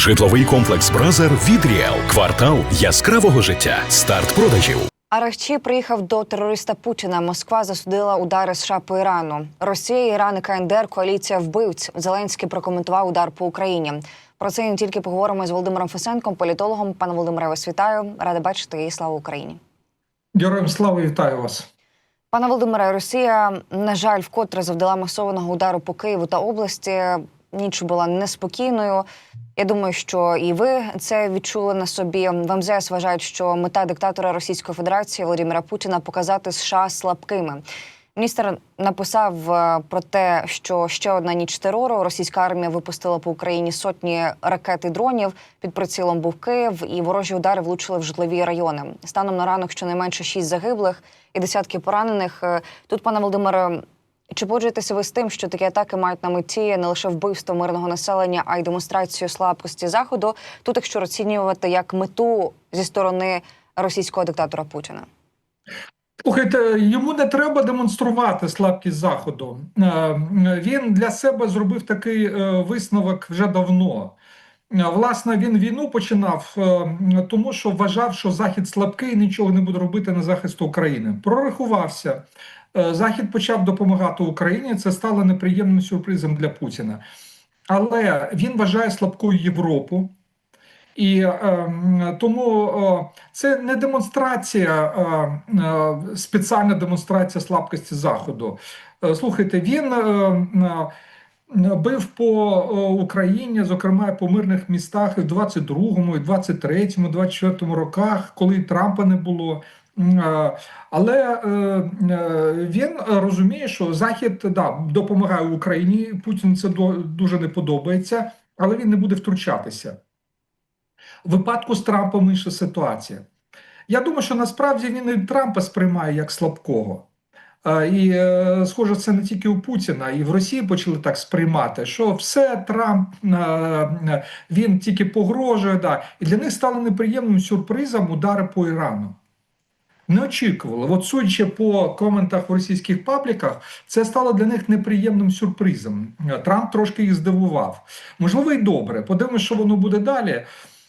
Житловий комплекс Бразер від Ріел. Квартал яскравого життя. Старт продажів. Арахчі приїхав до терориста Путіна. Москва засудила удари США по Ірану. Росія, Іран і КНДР коаліція вбивць. Зеленський прокоментував удар по Україні. Про це не тільки поговоримо з Володимиром Фесенком, політологом. Пане Володимире, вас вітаю. Рада бачити і слава Україні. Героям слава вітаю вас. Пане Володимире, Росія, на жаль, вкотре завдала масованого удару по Києву та області. Ніч була неспокійною. Я думаю, що і ви це відчули на собі. В МЗС вважають, що мета диктатора Російської Федерації Володимира Путіна показати США слабкими. Міністр написав е, про те, що ще одна ніч терору. Російська армія випустила по Україні сотні ракет і дронів. Під прицілом був Київ, і ворожі удари влучили в житлові райони. Станом на ранок щонайменше шість загиблих і десятки поранених. Е, Тут, пане Володимире, чи погоджуєтеся ви з тим, що такі атаки мають на меті не лише вбивство мирного населення, а й демонстрацію слабкості заходу? Тут, якщо розцінювати як мету зі сторони російського диктатора Путіна? Слухайте, йому не треба демонструвати слабкість заходу. Е, Він для себе зробив такий е, висновок вже давно. Е, Власне, він війну починав, тому що вважав, що Захід слабкий і нічого не буде робити на захист України. Прорахувався. Е, Захід почав допомагати Україні. Це стало неприємним сюрпризом для Путіна. Але він вважає слабкою Європу. І е, тому е, це не демонстрація, е, е, спеціальна демонстрація слабкості Заходу. Е, слухайте, він е, е, бив по Україні, зокрема по мирних містах і в 22-му, і 23-му, 24-му роках, коли Трампа не було. Е, Але е, е, він розуміє, що Захід да, допомагає Україні. Путін це дуже не подобається, але він не буде втручатися. В випадку з Трампом інша ситуація. Я думаю, що насправді він і Трампа сприймає як слабкого. І, схоже, це не тільки у Путіна, і в Росії почали так сприймати, що все Трамп він тільки погрожує. Да. І для них стало неприємним сюрпризом удари по Ірану. Не очікували. От судячи по коментах в російських пабліках, це стало для них неприємним сюрпризом. Трамп трошки їх здивував. Можливо, і добре. Подивимося, що воно буде далі.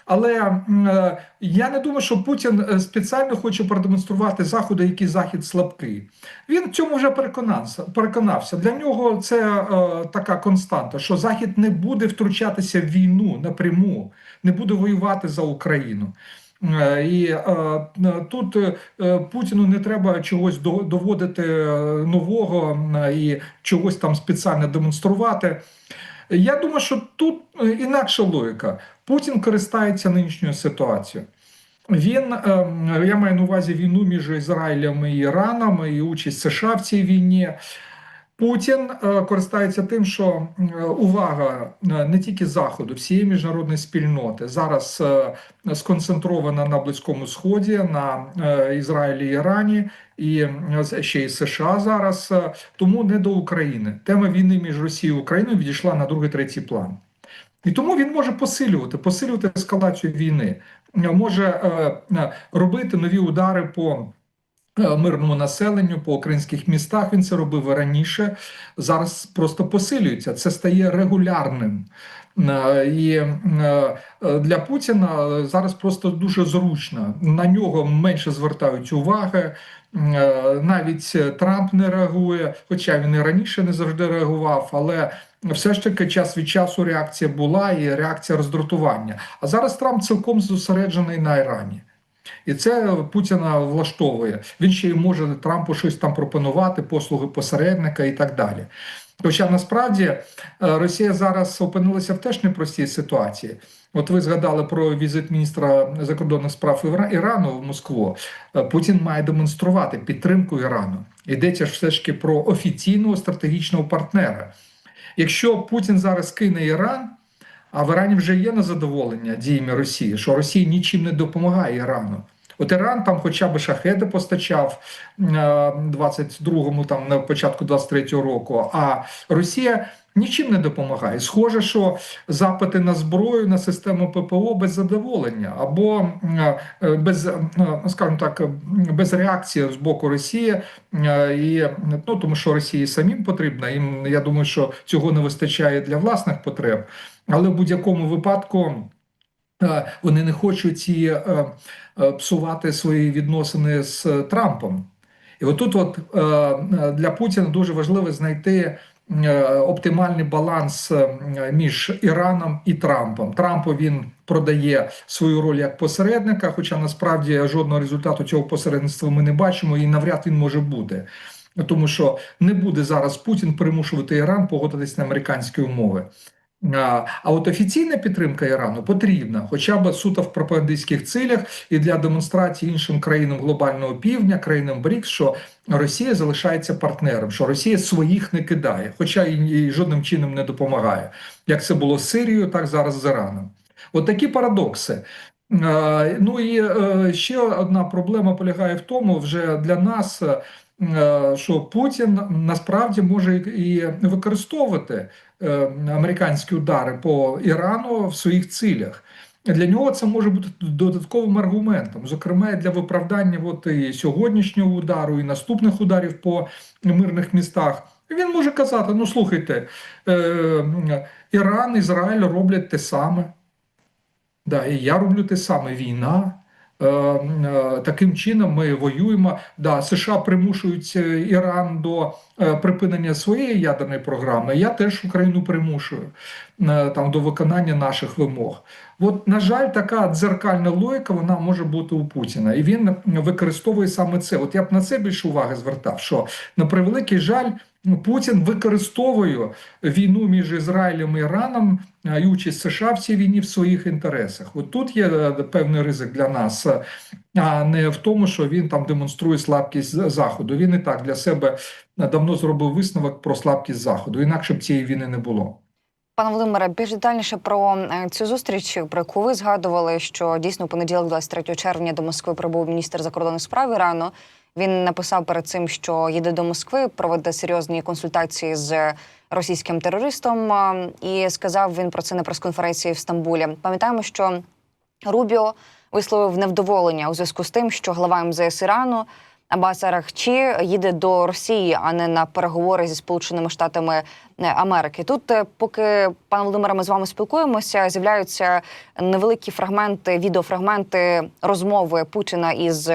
Але е, я не думаю, що Путін е, спеціально хоче продемонструвати Заходу, який Захід слабкий. Він в цьому вже переконався. переконався. Для нього це е, така константа, що Захід не буде втручатися в війну напряму, не буде воювати за Україну. Е, І е, е, тут Путіну не треба чогось до- доводити нового і чогось там спеціально демонструвати. Я думаю, що тут інакша логіка. Путін користається нинішньою ситуацією. Він я маю на увазі війну між Ізраїлем і Іраном і участь США в цій війні. Путін е, користається тим, що е, увага е, не тільки заходу, всієї міжнародної спільноти зараз сконцентрована на Близькому Сході, на Ізраїлі і Ірані, і ще й США зараз. Тому не до України. Тема війни між Росією і Україною відійшла на другий третій план. І тому він може посилювати, посилювати ескалацію війни, може робити нові удари по мирному населенню, по українських містах. Він це робив раніше. Зараз просто посилюється. Це стає регулярним. Е, І е, е, для Путіна зараз просто дуже зручно. На нього менше звертають уваги. Е, Навіть Трамп не реагує, хоча він і раніше не завжди реагував, але все ж таки час від часу реакція була і реакція роздратування. А зараз Трамп цілком зосереджений на Ірані. І це Путіна влаштовує. Він ще й може Трампу щось там пропонувати, послуги посередника і так далі. Хоча насправді е, Росія зараз опинилася в теж непростій ситуації. От ви згадали про візит міністра закордонних справ Ірану в Москву. Е, Путін має демонструвати підтримку Ірану. Йдеться ж все ж таки про офіційного стратегічного партнера. Якщо Путін зараз кине Іран, а в Ірані вже є незадоволення діями Росії, що Росія нічим не допомагає Ірану. От Іран там хоча б шахеди постачав е, 22-му, там на початку 23-го року, а Росія нічим не допомагає. Схоже, що запити на зброю на систему ППО без задоволення або е, е, без, е, скажімо так, без реакції з боку Росії, і ну тому, що Росії самим потрібно. Їм я думаю, що цього не вистачає для власних потреб, але в будь-якому випадку. вони не хочуть е, псувати свої відносини з Трампом. І отут, от для Путіна дуже важливо знайти оптимальний баланс е, між Іраном і Трампом. Трампу він продає свою роль як посередника, хоча насправді жодного результату цього посередництва ми не бачимо, і навряд він може бути. Тому що не буде зараз Путін примушувати Іран погодитись на американські умови. А от офіційна підтримка Ірану потрібна, хоча б суто в пропагандистських цілях і для демонстрації іншим країнам глобального півдня, країнам БРІКС, що Росія залишається партнером, що Росія своїх не кидає, хоча і, жодним чином не допомагає. Як це було з Сирією, так зараз з Іраном. От такі парадокси. Ну і е, ще одна проблема полягає в тому, вже для нас. е, Що Путін насправді може і використовувати американські удари по Ірану в своїх цілях. Для нього це може бути додатковим аргументом, зокрема для виправдання от і сьогоднішнього удару, і наступних ударів по мирних містах. Він може казати: ну слухайте, е, Іран, Ізраїль роблять те саме. Да, і я роблю те саме війна. Е, е, Таким чином ми воюємо. Да, США примушують е, Іран до припинення своєї ядерної програми. Я теж Україну примушую там до виконання наших вимог. От, на жаль, така дзеркальна логіка вона може бути у Путіна, і він використовує саме це. От я б на це більше уваги звертав. Що на превеликий жаль. Путін використовує війну між Ізраїлем і Іраном і участь США в цій війні в своїх інтересах. От тут є е, певний ризик для нас, а не в тому, що він там демонструє слабкість заходу. Він і так для себе давно зробив висновок про слабкість заходу. Інакше б цієї війни не було. Пане Володимире, більш детальніше про е, цю зустріч, про яку ви згадували, що дійсно понеділок, 23 червня, до Москви прибув міністр закордонних справ Ірану. Він написав перед цим, що їде до Москви, проведе серйозні консультації з російським терористом, і сказав він про це на прес-конференції в Стамбулі. Пам'ятаємо, що Рубіо висловив невдоволення у зв'язку з тим, що глава МЗС Ірану Аббас Арахчі їде до Росії, а не на переговори зі Сполученими Штатами е, Америки. Тут, поки пане Володимире, ми з вами спілкуємося, з'являються невеликі фрагменти, відеофрагменти розмови Путіна із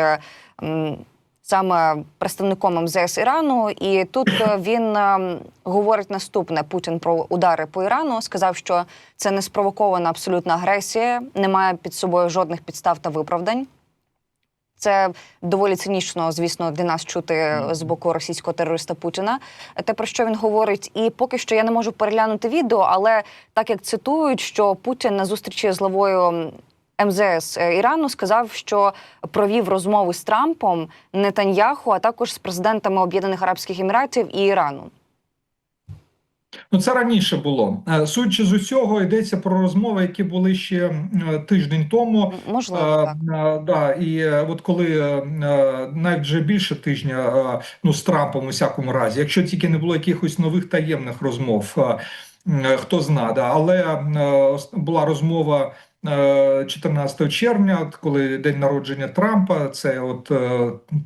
саме представником МЗС Ірану, і тут він говорить наступне: Путін про удари по Ірану сказав, що це не спровокована абсолютна агресія, немає під собою жодних підстав та виправдань. Це доволі цинічно, звісно, для нас чути з боку російського терориста Путіна. Те про що він говорить, і поки що я не можу переглянути відео, але так як цитують, що Путін на зустрічі з главою МЗС Ірану сказав, що провів розмови з Трампом, Нетаньяху, а також з президентами Об'єднаних Арабських Еміратів і Ірану. Ну, це раніше було. Судячи з усього, йдеться про розмови, які були ще тиждень тому. Можливо, так. А, да, і от коли навіть вже більше тижня, ну з Трампом у всякому разі, якщо тільки не було якихось нових таємних розмов, хто зна, да, але була розмова. 14 червня, коли день народження Трампа, це от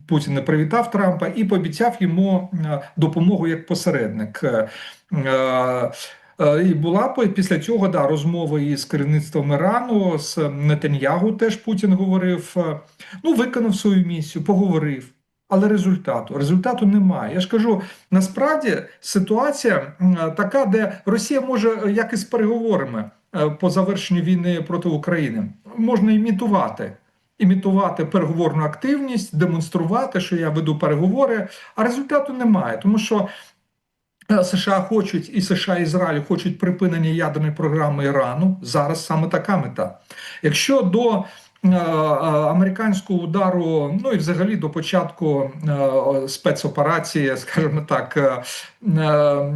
Путін не привітав Трампа і пообіцяв йому допомогу як посередник. І була після цього да, розмова із керівництвом Ірану з Нетаньягу. Теж Путін говорив. Ну, виконав свою місію, поговорив. Але результату результату немає. Я ж кажу, насправді ситуація така, де Росія може як із переговорами по завершенню війни проти України можна імітувати. Імітувати переговорну активність, демонструвати, що я веду переговори, а результату немає, тому що США хочуть і США і Ізраїль хочуть припинення ядерної програми Ірану. Зараз саме така мета. Якщо до американського удару, ну і взагалі до початку спецоперації, скажімо так,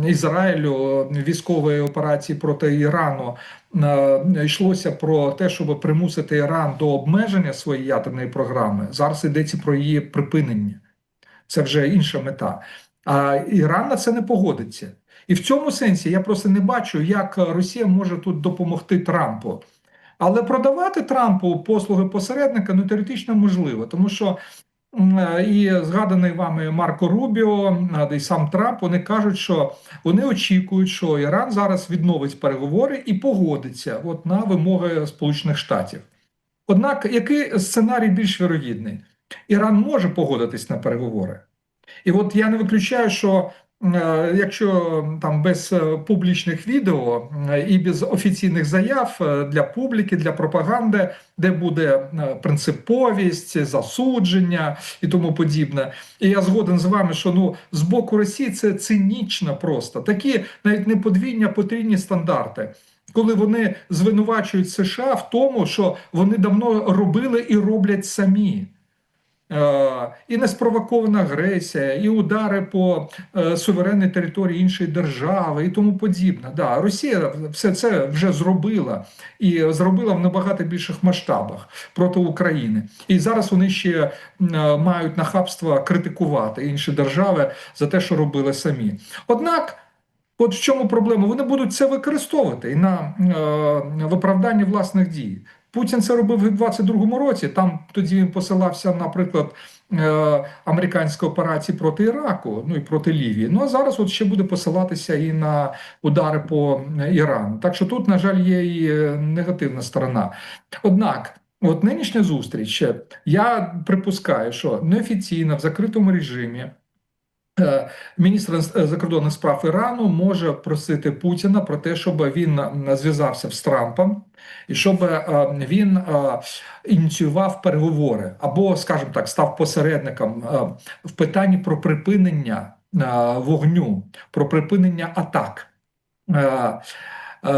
Ізраїлю військової операції проти Ірану йшлося про те, щоб примусити Іран до обмеження своєї ядерної програми. Зараз йдеться про її припинення. Це вже інша мета. А Іран на це не погодиться. І в цьому сенсі я просто не бачу, як Росія може тут допомогти Трампу. Але продавати Трампу послуги посередника ну теоретично можливо, тому що е, і згаданий вами Марко Рубіо, і сам Трамп, вони кажуть, що вони очікують, що Іран зараз відновить переговори і погодиться от на вимоги Сполучених Штатів. Однак, який сценарій більш вірогідний? Іран може погодитись на переговори. І от я не виключаю, що якщо там без е, публічних відео е, і без офіційних заяв е, для публіки, для пропаганди, де буде е, принциповість, засудження і тому подібне. І я згоден з вами, що ну з боку Росії це цинічно просто такі навіть не подвійні, а потрійні стандарти. Коли вони звинувачують США в тому, що вони давно робили і роблять самі. Е, І неспровокована агресія, і удари по е, суверенній території іншої держави, і тому подібне. Да, Росія все це вже зробила і зробила в набагато більших масштабах проти України. І зараз вони ще е, мають нахабство критикувати інші держави за те, що робили самі. Однак. От в чому проблема? Вони будуть це використовувати і на е, виправдання власних дій. Путін це робив у 22-му році. Там тоді він посилався, наприклад, е, американської операції проти Іраку, ну і проти Лівії. Ну а зараз от ще буде посилатися і на удари по Ірану. Так що тут, на жаль, є і е, негативна сторона. Однак. От нинішня зустріч, я припускаю, що неофіційно в закритому режимі Міністр е, закордонних справ Ірану може просити Путіна про те, щоб він е, зв'язався з Трампом і щоб він ініціював переговори або, скажімо так, став посередником в питанні про припинення вогню, про припинення атак. Е,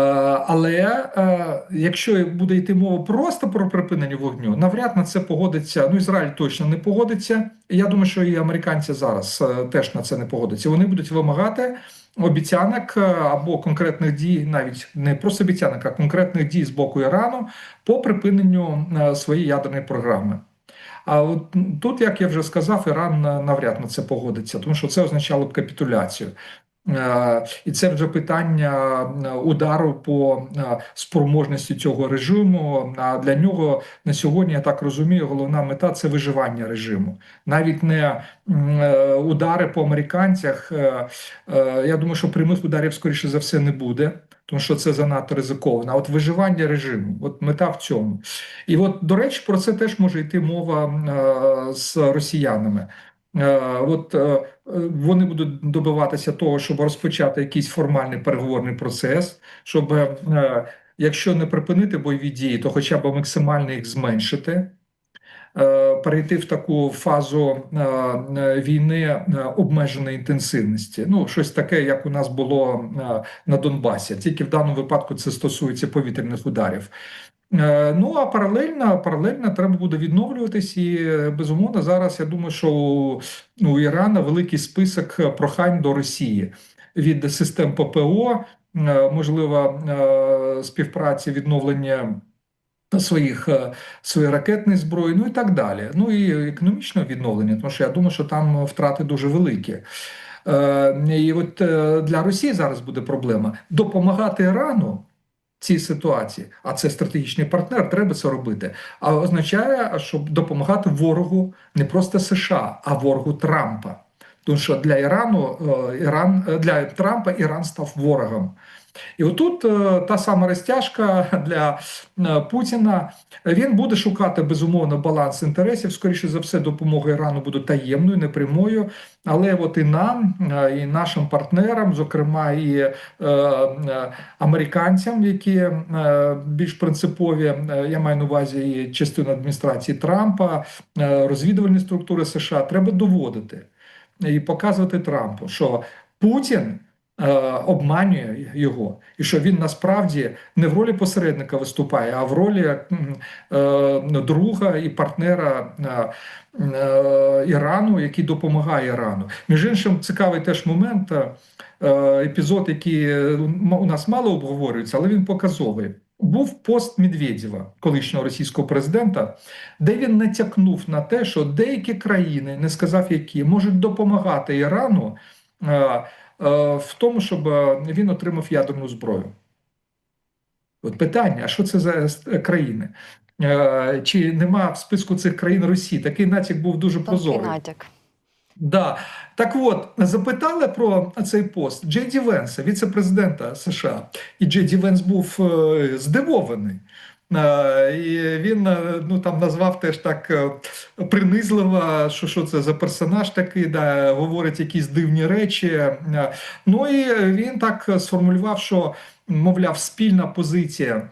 Але е, якщо буде йти мова просто про припинення вогню, навряд на це погодиться. Ну, Ізраїль точно не погодиться. Я думаю, що і американці зараз е, теж на це не погодяться. Вони будуть вимагати обіцянок або конкретних дій, навіть не просто обіцянок, а конкретних дій з боку Ірану по припиненню своєї ядерної програми. А от тут, як я вже сказав, Іран навряд на це погодиться, тому що це означало б капітуляцію. Е, І це вже питання е, удару по е, спроможності цього режиму. А для нього на сьогодні, я так розумію, головна мета це виживання режиму, навіть не удари по американцях. Я думаю, що прямих ударів, скоріше за все, не буде. Тому що це занадто ризиковано. А от виживання режиму, от мета в цьому. І от, до речі, про це теж може йти мова з росіянами. От вони будуть добиватися того, щоб розпочати якийсь формальний переговорний процес, щоб е, якщо не припинити бойові дії, то хоча б максимально їх зменшити. е, Перейти в таку фазу е, е, війни е, обмеженої інтенсивності, ну щось таке, як у нас було е, на Донбасі. Тільки в даному випадку це стосується повітряних ударів. Е, Ну а паралельно, паралельно треба буде відновлюватись, і е, безумовно зараз я думаю, що у, у Ірана великий список прохань до Росії від систем ППО, е, можливо, співпраці, відновлення. Своїх своєї ракетної зброї, ну і так далі. Ну і економічного відновлення, тому що я думаю, що там втрати дуже великі. І от для Росії зараз буде проблема допомагати Ірану цій ситуації, а це стратегічний партнер, треба це робити. А означає, щоб допомагати ворогу не просто США, а ворогу Трампа. Тому що для Ірану е, Іран е, для Трампа Іран став ворогом. І отут е, та сама розтяжка для Путіна. Він буде шукати безумовно баланс інтересів. Скоріше за все, допомога Ірану буде таємною, непрямою. Але от і нам, і нашим партнерам, зокрема і е, американцям, які більш принципові, я маю на увазі і частину адміністрації Трампа, розвідувальні структури США, треба доводити і показувати Трампу, що Путін е, обманює його, і що він насправді не в ролі посередника виступає, а в ролі е, друга і партнера е, е, Ірану, який допомагає Ірану. Між іншим, цікавий теж момент. е, Епізод, який е, у нас мало обговорюється, але він показовий. Був пост Медведєва, колишнього російського президента, де він натякнув на те, що деякі країни, не сказав які, можуть допомагати Ірану е, е, в тому, щоб е, він отримав ядерну зброю. От питання: а що це за країни? чи нема в списку цих країн Росії. Такий натяк був дуже прозорий. натяк. Да. Так от, запитали про цей пост Джей Ді Венса, віце-президента США. І Джей Ді Венс був е, здивований. Е, І він е, ну, там назвав теж так принизливо, що, що це за персонаж такий, да, говорить якісь дивні речі. Ну і він так сформулював, що, мовляв, спільна позиція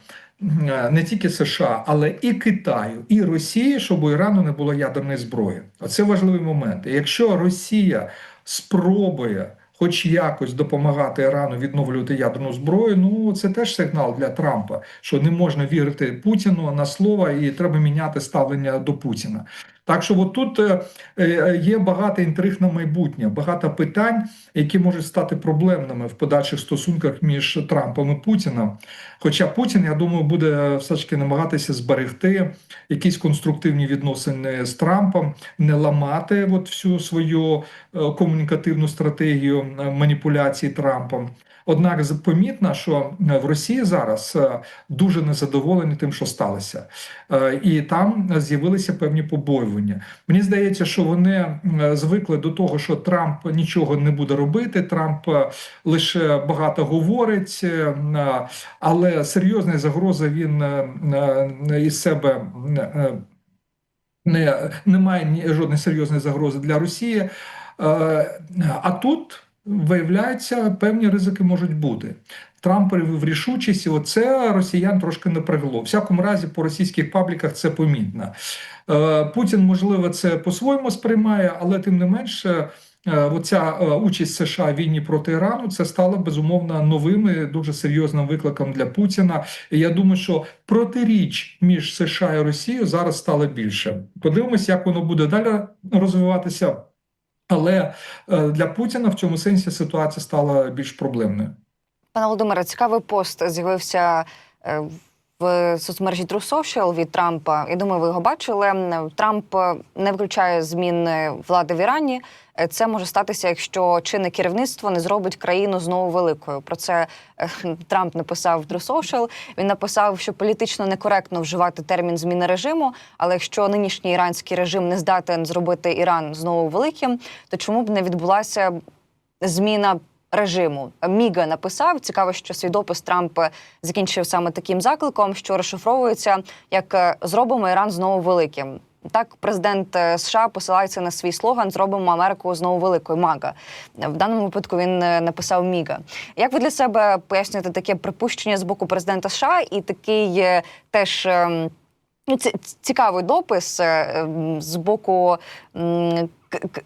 не тільки США, але і Китаю, і Росії, щоб у Ірану не було ядерної зброї. Оце важливий момент. І якщо Росія спробує хоч якось допомагати Ірану відновлювати ядерну зброю, ну це теж сигнал для Трампа, що не можна вірити Путіну на слово, і треба міняти ставлення до Путіна. Так що от тут е, е, є багато інтриг на майбутнє, багато питань, які можуть стати проблемними в подальших стосунках між Трампом і Путіним. Хоча Путін, я думаю, буде все ж таки намагатися зберегти якісь конструктивні відносини з Трампом, не ламати от всю свою е, комунікативну стратегію е, маніпуляції Трампом. Однак помітно, що е, в Росії зараз е, дуже незадоволені тим, що сталося, Е, і там з'явилися певні побоювання. Мені здається, що вони звикли до того, що Трамп нічого не буде робити. Трамп лише багато говорить, але серйозної загрози він із себе не, немає жодної серйозної загрози для Росії. А тут виявляється, певні ризики можуть бути. Трамп привів рішучість, і оце росіян трошки напрягло. В всякому разі, по російських пабліках це помітно. Е, Путін, можливо, це по-своєму сприймає, але тим не менше. е, Оця е, участь США в війні проти Ірану це стало безумовно новим і дуже серйозним викликом для Путіна. Я думаю, що протиріч між США і Росією зараз стало більше. Подивимось, як воно буде далі розвиватися. Але е, для Путіна в цьому сенсі ситуація стала більш проблемною. Пане Володимире, цікавий пост з'явився е, в соцмережі True Social від Трампа. Я думаю, ви його бачили. Трамп е, не виключає зміни влади в Ірані. Е, Це може статися, якщо чинне керівництво не зробить країну знову великою. Про це е, Трамп написав в True Social. Він написав, що політично некоректно вживати термін зміни режиму. Але якщо нинішній іранський режим не здатен зробити Іран знову великим, то чому б не відбулася зміна режиму. Міга написав. Цікаво, що свій допис Трамп закінчив саме таким закликом, що розшифровується як е, зробимо Іран знову великим. Так, президент е, США посилається на свій слоган Зробимо Америку знову великою. Мага в даному випадку він е, написав Міга. Як ви для себе пояснюєте таке припущення з боку президента США і такий теж ем, ну, цікавий допис з боку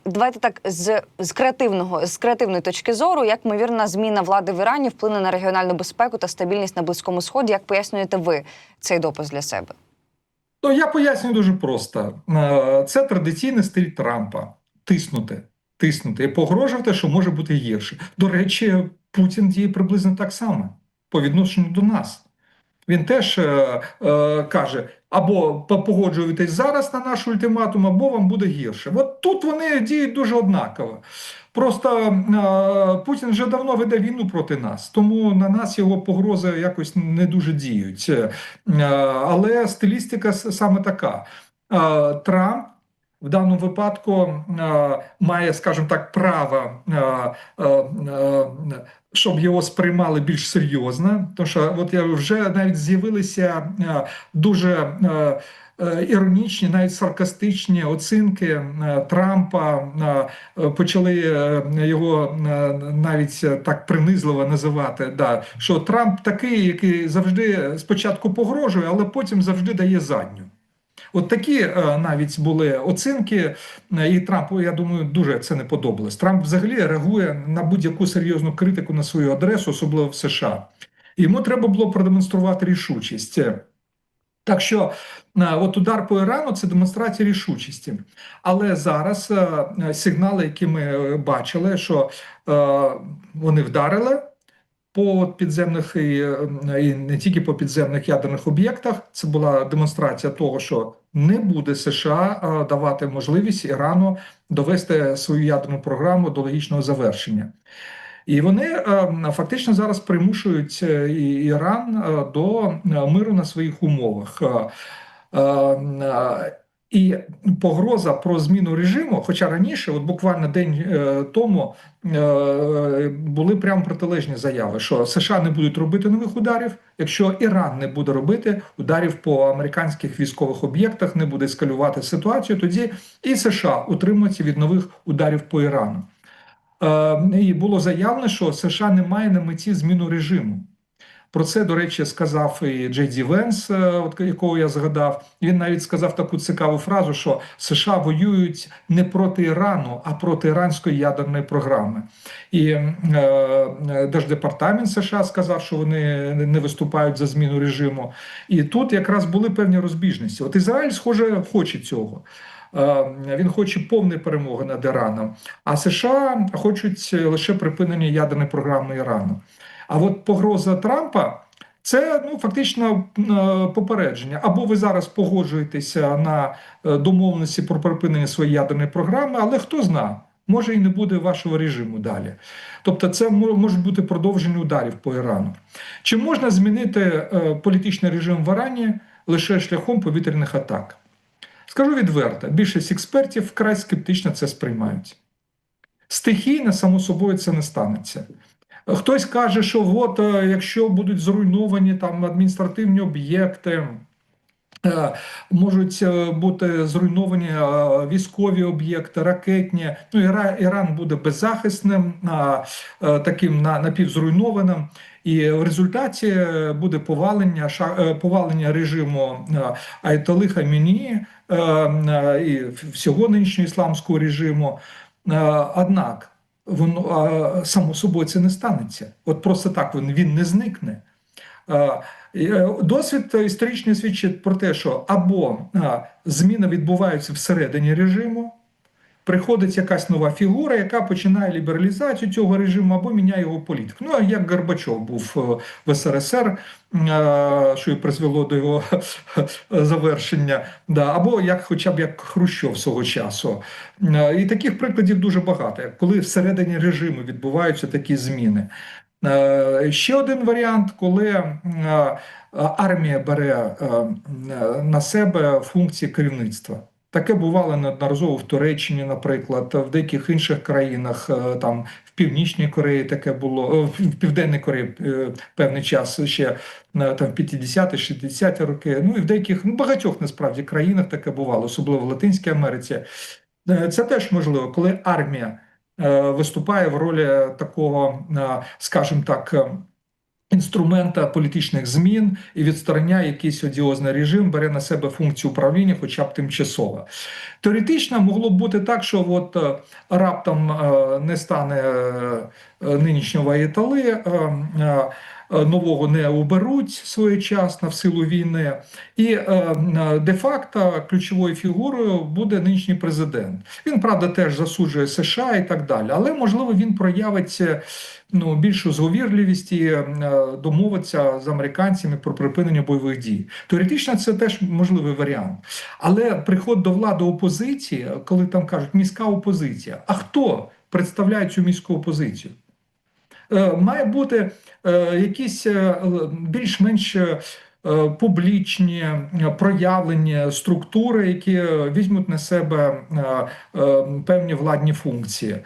давайте так з, з креативного з креативної точки зору, як ймовірна зміна влади в Ірані вплине на регіональну безпеку та стабільність на близькому сході. Як пояснюєте ви цей допис для себе? Ну, я пояснюю дуже просто. Е, Це традиційний стиль Трампа тиснути, тиснути і погрожувати, що може бути гірше. До речі, Путін діє приблизно так само по відношенню до нас. Він теж е, е, каже: або погоджуєтесь зараз на наш ультиматум, або вам буде гірше. От тут вони діють дуже однаково. Просто е, Путін вже давно веде війну проти нас, тому на нас його погрози якось не дуже діють. Е, але стилістика саме така. Е, Трамп в даному випадку е, має, скажімо так, право, е, е, щоб його сприймали більш серйозно. Тому що от я вже навіть з'явилися дуже. Іронічні, навіть саркастичні оцінки Трампа почали його навіть так принизливо називати. Да, що Трамп такий, який завжди спочатку погрожує, але потім завжди дає задню. От такі е, навіть були оцінки, е, і Трампу, я думаю, дуже це не подобалось. Трамп взагалі реагує на будь-яку серйозну критику на свою адресу, особливо в США. Йому треба було продемонструвати рішучість. Так що е, от удар по Ірану це демонстрація рішучості. Але зараз сигнали, які ми бачили, що вони вдарили по підземних і, і не тільки по підземних ядерних об'єктах. Це була демонстрація того, що не буде США давати можливість Ірану довести свою ядерну програму до логічного завершення. І вони фактично зараз примушують е, Іран е, до е, миру на своїх умовах. І погроза про зміну режиму, хоча раніше, от буквально день е, тому, е, були прямо протилежні заяви, що США не будуть робити нових ударів, якщо Іран не буде робити ударів по американських військових об'єктах, не буде ескалювати ситуацію, тоді і США утримуються від нових ударів по Ірану. Е, І було заявлено, що США не має на меті зміну режиму. Про це, до речі, сказав і Джей Ді Венс, е, якого я згадав. Він навіть сказав таку цікаву фразу, що США воюють не проти Ірану, а проти іранської ядерної програми. І е, е, Держдепартамент США сказав, що вони не виступають за зміну режиму. І тут якраз були певні розбіжності. От Ізраїль, схоже, хоче цього. Е, Він хоче повної перемоги над Іраном, а США хочуть лише припинення ядерної програми Ірану. А от погроза Трампа це ну фактично е, попередження. Або ви зараз погоджуєтеся на е, домовленості про припинення своєї ядерної програми, але хто зна, може і не буде вашого режиму далі. Тобто, це мо- можуть бути продовження ударів по Ірану. Чи можна змінити е, політичний режим в Ірані лише шляхом повітряних атак? Скажу відверто, більшість експертів вкрай скептично це сприймають. Стихійно, само собою, це не станеться. Хтось каже, що от е, якщо будуть зруйновані там адміністративні об'єкти, е, можуть е, бути зруйновані військові об'єкти, ракетні. Ну, Іран буде беззахисним, таким напівзруйнованим. І в результаті буде повалення повалення режиму Айтали Хаміні і всього нинішнього ісламського режиму. Однак воно е, само собою це не станеться. От просто так він, він не зникне. Е, Досвід історичний свідчить про те, що або зміни відбуваються всередині режиму, приходить якась нова фігура, яка починає лібералізацію цього режиму або міняє його політику. Ну, як Горбачов був е, в СРСР, е, що і призвело до його завершення, да, або як хоча б як Хрущов свого часу. Е, І таких прикладів дуже багато, коли всередині режиму відбуваються такі зміни. Ще один варіант, коли армія бере на себе функції керівництва. Таке бувало неодноразово в Туреччині, наприклад, в деяких інших країнах, е, там в Північній Кореї таке було, е, в Південній Кореї е, певний час ще там в 50-ті, 60-ті роки. Ну і в деяких ну, багатьох насправді країнах таке бувало, особливо в Латинській Америці. Це теж можливо, коли армія виступає в ролі такого, скажімо так, інструмента політичних змін і відстороняє якийсь одіозний режим, бере на себе функцію управління, хоча б тимчасово. Теоретично могло б бути так, що от е, раптом е, не стане е, нинішнього Аєтали, е, нового не оберуть своєчасно в силу війни, і е, е, де-факто ключовою фігурою буде нинішній президент. Він правда теж засуджує США і так далі, але можливо він проявить. е, Ну, більшу зговірливість і е, домовиться з американцями про припинення бойових дій. Теоретично це теж можливий варіант. Але приход до влади опозиції, коли там кажуть міська опозиція, а хто представляє цю міську опозицію? Е, Має бути е, якісь е, більш-менш публічні проявлені структури, які візьмуть на себе певні владні функції.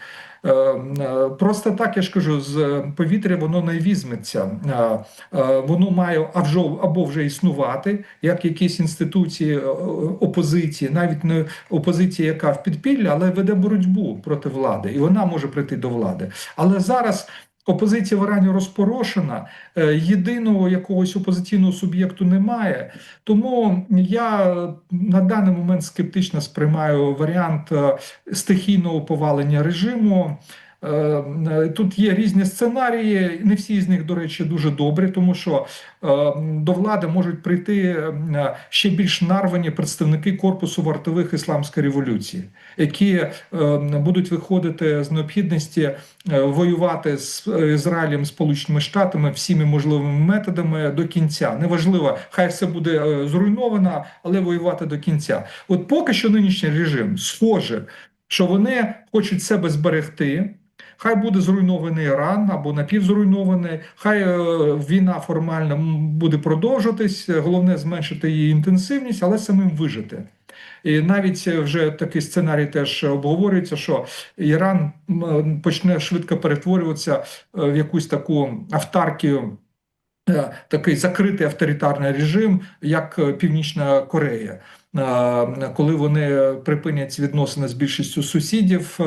Просто так я ж кажу, з повітря воно не візьметься. Воно має або вже існувати як якісь інституції опозиції, навіть не опозиція, яка в підпіллі, але веде боротьбу проти влади, і вона може прийти до влади. Але зараз. Опозиція в Ірані розпорошена, е, єдиного якогось опозиційного суб'єкту немає. Тому я на даний момент скептично сприймаю варіант е, стихійного повалення режиму. Е, Тут є різні сценарії, не всі з них, до речі, дуже добрі, тому що е, до влади можуть прийти е, ще більш нарвані представники корпусу вартових ісламської революції, які будуть виходити з необхідності воювати з Ізраїлем, Сполученими Штатами всіми можливими методами до кінця. Неважливо, хай все буде зруйновано, але воювати до кінця. От поки що нинішній режим схоже, що вони хочуть себе зберегти. Хай буде зруйнований Іран або напівзруйнований, хай е, війна формально буде продовжуватись. Головне зменшити її інтенсивність, але самим вижити. І навіть вже такий сценарій теж обговорюється, що Іран почне швидко перетворюватися е, в якусь таку автаркію. е, Такий закритий авторитарний режим, як Північна Корея, коли вони припинять відносини з більшістю сусідів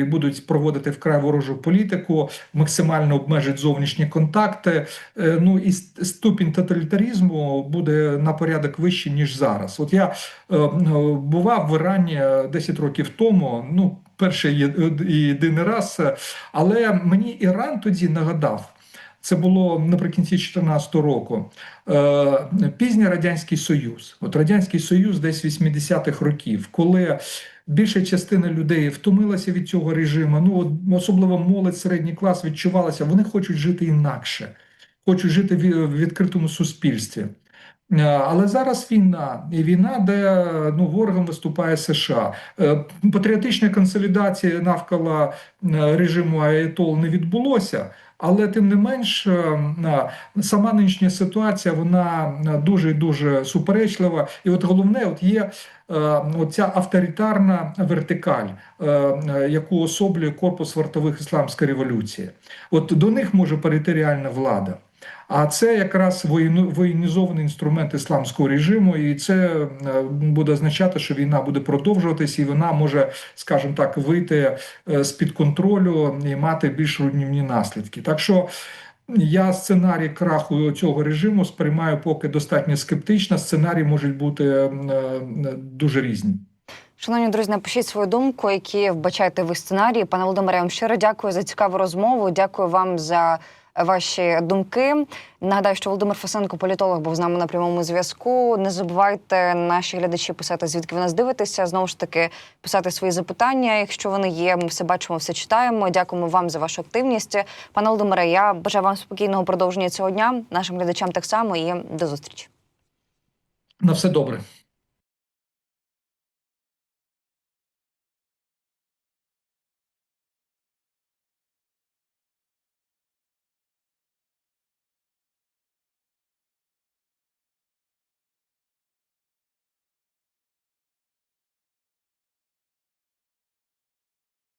і будуть проводити вкрай ворожу політику, максимально обмежать зовнішні контакти. Е, Ну і ступінь тоталітарізму буде на порядок вищий ніж зараз. От я е, бував в Ірані 10 років тому. Ну, перший єдиний раз, але мені Іран тоді нагадав. Це було наприкінці 2014 року. Е, пізній радянський союз. От радянський союз, десь 80-х років, коли більша частина людей втомилася від цього режиму. Ну особливо молодь, середній клас відчувалася, вони хочуть жити інакше, хочуть жити в відкритому суспільстві. Е, Але зараз війна, і війна, де ну ворогом виступає США. Е, Патріотична консолідація навколо режиму Аятол не відбулося. Але тим не менш, е, е, сама нинішня ситуація вона е, дуже дуже суперечлива. І от головне, от є ця авторитарна вертикаль, яку особлює корпус вартових ісламської революції. От до них може перейти реальна влада. А це якраз воєнізований інструмент ісламського режиму, і це е, буде означати, що війна буде продовжуватись, і вона може, скажімо так, вийти е, з-під контролю і мати більш руйнівні наслідки. Так що я сценарій краху цього режиму сприймаю поки достатньо скептично. Сценарії можуть бути е, дуже різні. Шановні друзі, напишіть свою думку, які вбачаєте ви сценарії. Пане Володимире, я вам щиро дякую за цікаву розмову. Дякую вам за ваші думки. Нагадаю, що Володимир Фасенко, політолог, був з нами на прямому зв'язку. Не забувайте наші глядачі писати, звідки ви нас дивитеся. Знову ж таки, писати свої запитання, якщо вони є. Ми все бачимо, все читаємо. Дякуємо вам за вашу активність. Пане Володимире, я бажаю вам спокійного продовження цього дня. Нашим глядачам так само і до зустрічі. На все добре.